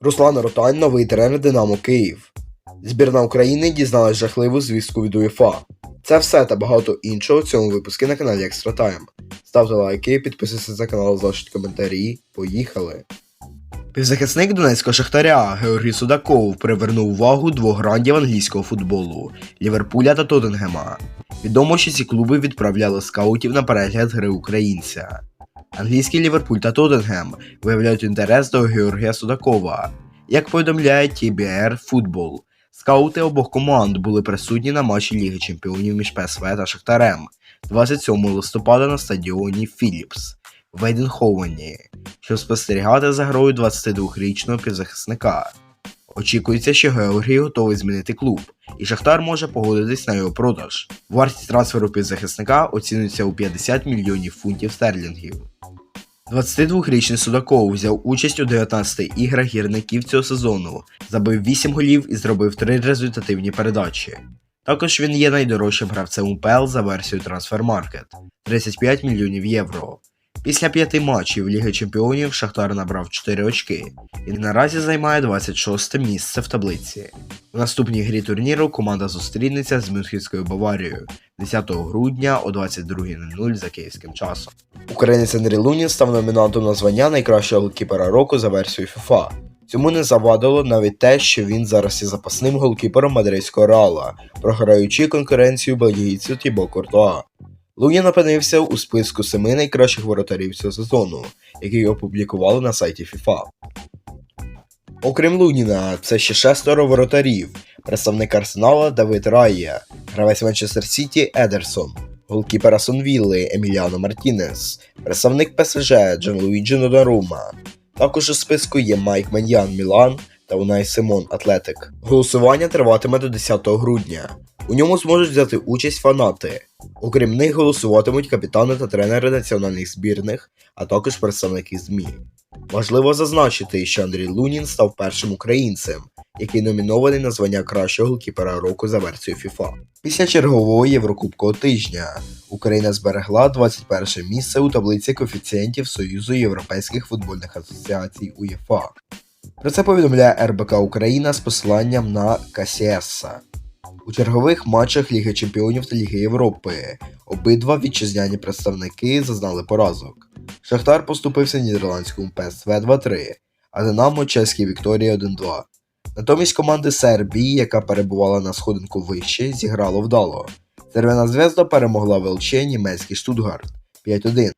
Руслан Ротань, новий тренер Динамо Київ. Збірна України дізналась жахливу звістку від УЄФА. Це все та багато іншого в цьому випуску на каналі Extra Time. Ставте лайки, підписуйтесь на канал, залишіть коментарі. Поїхали! Півзахисник Донецького Шахтаря Георгій Судаков привернув увагу двох грандів англійського футболу Ліверпуля та Тоттенгема. Відомо, що ці клуби відправляли скаутів на перегляд гри українця. Англійський Ліверпуль та Тоттенгем виявляють інтерес до Георгія Судакова. Як повідомляє TBR Football, скаути обох команд були присутні на матчі Ліги Чемпіонів між ПСВ та Шахтарем 27 листопада на стадіоні Філіпс в Ейденховені, щоб спостерігати за грою 22-річного півзахисника. Очікується, що Георгій готовий змінити клуб, і Шахтар може погодитись на його продаж. Вартість трансферу півзахисника оцінюється у 50 мільйонів фунтів стерлінгів. 22-річний Судаков взяв участь у 19 іграх гірників цього сезону, забив 8 голів і зробив 3 результативні передачі. Також він є найдорожчим гравцем УПЛ за версією Transfermarkt – 35 мільйонів євро. Після п'яти матчів Ліги Чемпіонів Шахтар набрав 4 очки і наразі займає 26 місце в таблиці. У наступній грі турніру команда зустрінеться з Мюнхенською Баварією 10 грудня о 22.00 за київським часом. Українець Андрій Лунін став номінантом на звання найкращого голкіпера року за версією FIFA. Цьому не завадило навіть те, що він зараз є запасним голкіпером мадридського реала, програючи конкуренцію бельгійцю Тібо Куртуа. Лунін опинився у списку семи найкращих воротарів цього сезону, який опублікували на сайті FIFA. Окрім Луніна, це ще шестеро воротарів, представник Арсенала Давид Рая, гравець Манчестер Сіті Едерсон, голкіпер Астон Вілли Еміліано Мартінес, представник ПСЖ Джан Луїджі Донарума. Також у списку є Майк Маньян Мілан та Унай Симон Атлетик. Голосування триватиме до 10 грудня. У ньому зможуть взяти участь фанати. Окрім них голосуватимуть капітани та тренери національних збірних, а також представники ЗМІ. Важливо зазначити, що Андрій Лунін став першим українцем, який номінований на звання кращого голкіпера року за версією FIFA. Після чергового Єврокубкового тижня Україна зберегла 21 місце у таблиці коефіцієнтів Союзу Європейських футбольних асоціацій УЄФА. Про це повідомляє РБК Україна з посиланням на Касіеса. У чергових матчах Ліги Чемпіонів та Ліги Європи обидва вітчизняні представники зазнали поразок. Шахтар поступився нідерландському ПСВ 2-3, а Динамо чеській Вікторії 1-2. Натомість команди Сербії, яка перебувала на сходинку вище, зіграло вдало. Червона звезда перемогла ВЛЧ німецький Штутгарт 5-1.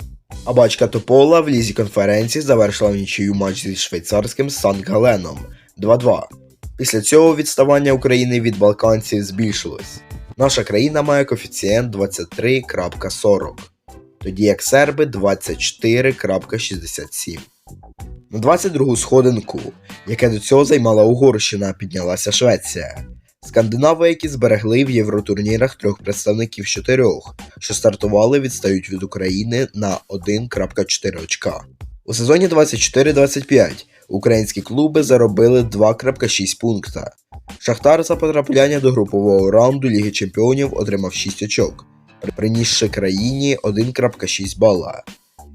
А бачка Топола в лізі конференції завершила нічию матч зі швейцарським Сан Галеном 2-2. Після цього відставання України від балканців збільшилось. Наша країна має коефіцієнт 23.40, тоді як серби 24.67. На 22-гу сходинку, яке до цього займала Угорщина, піднялася Швеція. Скандинави, які зберегли в євротурнірах трьох представників з чотирьох, що стартували, відстають від України на 1.4 очка. У сезоні 24-25 українські клуби заробили 2.6 пункта. Шахтар за потрапляння до групового раунду Ліги Чемпіонів отримав 6 очок, принісши країні 1.6 бала.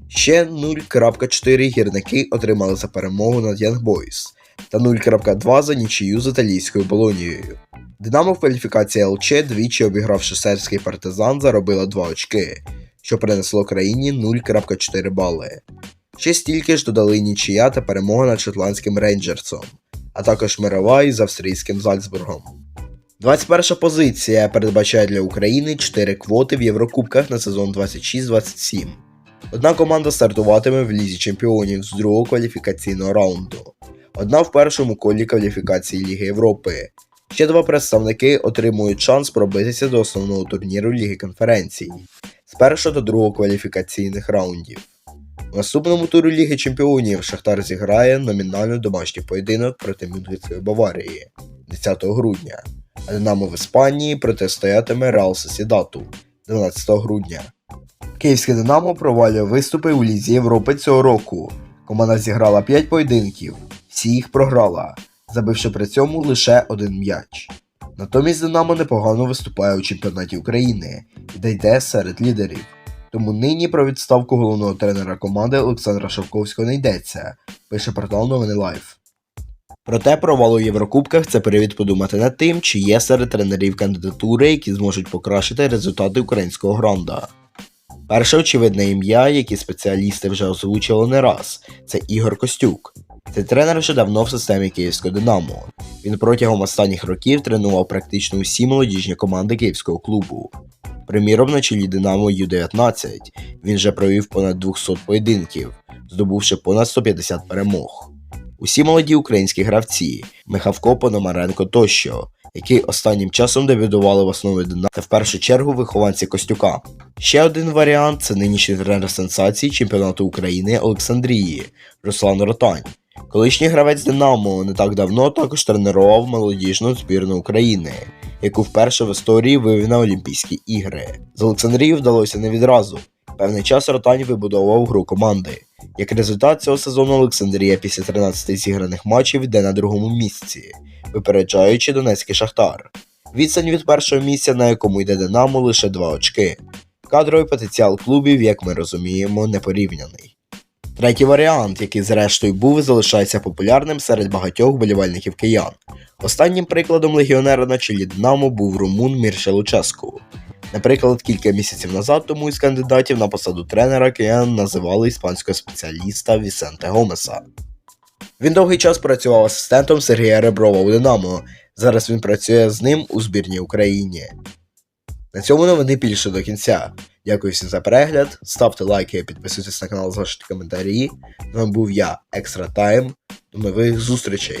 Ще 0.4 гірники отримали за перемогу над Young Boys та 0.2 за нічию з італійською Болонією. Динамо в кваліфікації ЛЧ двічі обігравши сербський партизан, заробила 2 очки, що принесло країні 0.4 бали. Ще стільки ж додали нічия та перемога над шотландським рейнджерсом, а також мирова із австрійським Зальцбургом. 21 позиція передбачає для України 4 квоти в Єврокубках на сезон 26-27. Одна команда стартуватиме в Лізі Чемпіонів з другого кваліфікаційного раунду, одна в першому колі кваліфікації Ліги Європи. Ще два представники отримують шанс пробитися до основного турніру Ліги конференцій з першого до другого кваліфікаційних раундів. У наступному турі Ліги Чемпіонів Шахтар зіграє номінально домашній поєдинок проти Мюнхенської Баварії 10 грудня, а Динамо в Іспанії протистоятиме Реал Сосідату 12 грудня. Київське Динамо провалює виступи у Лізі Європи цього року. Команда зіграла 5 поєдинків, всі їх програла, забивши при цьому лише один м'яч. Натомість Динамо непогано виступає у чемпіонаті України і дійде серед лідерів. Тому нині про відставку головного тренера команди Олександра Шовковського не йдеться, пише портал Новини Лайф. Проте провал у Єврокубках це привід подумати над тим, чи є серед тренерів кандидатури, які зможуть покращити результати українського гранда. Перше очевидне ім'я, яке спеціалісти вже озвучили не раз, це Ігор Костюк. Цей тренер вже давно в системі Київського Динамо. Він протягом останніх років тренував практично усі молодіжні команди київського клубу. Приміром, на чолі Динамо Ю-19 він вже провів понад 200 поєдинків, здобувши понад 150 перемог. Усі молоді українські гравці Михавко, Пономаренко тощо, які останнім часом дебютували в основі Динамо та в першу чергу вихованці Костюка. Ще один варіант це нинішній тренер сенсації чемпіонату України Олександрії Руслан Ротань. Колишній гравець Динамо не так давно також тренував молодіжну збірну України, яку вперше в історії вивів на Олімпійські ігри. З Олександрією вдалося не відразу. Певний час Ротань вибудовував гру команди. Як результат цього сезону Олександрія після 13 зіграних матчів йде на другому місці, випереджаючи Донецький Шахтар. Відстань від першого місця, на якому йде Динамо, лише 2 очки. Кадровий потенціал клубів, як ми розуміємо, непорівняний. Третій варіант, який зрештою був і залишається популярним серед багатьох вболівальників киян. Останнім прикладом легіонера на чолі Динамо був румун Мірча Луческу. Наприклад, кілька місяців назад тому із кандидатів на посаду тренера киян називали іспанського спеціаліста Вісенте Гомеса. Він довгий час працював асистентом Сергія Реброва у Динамо. Зараз він працює з ним у збірній Україні. На цьому новини більше до кінця. Дякую всім за перегляд. Ставте лайки, підписуйтесь на канал, залишайте коментарі. З вами був я, Екстра Тайм. До нових зустрічей!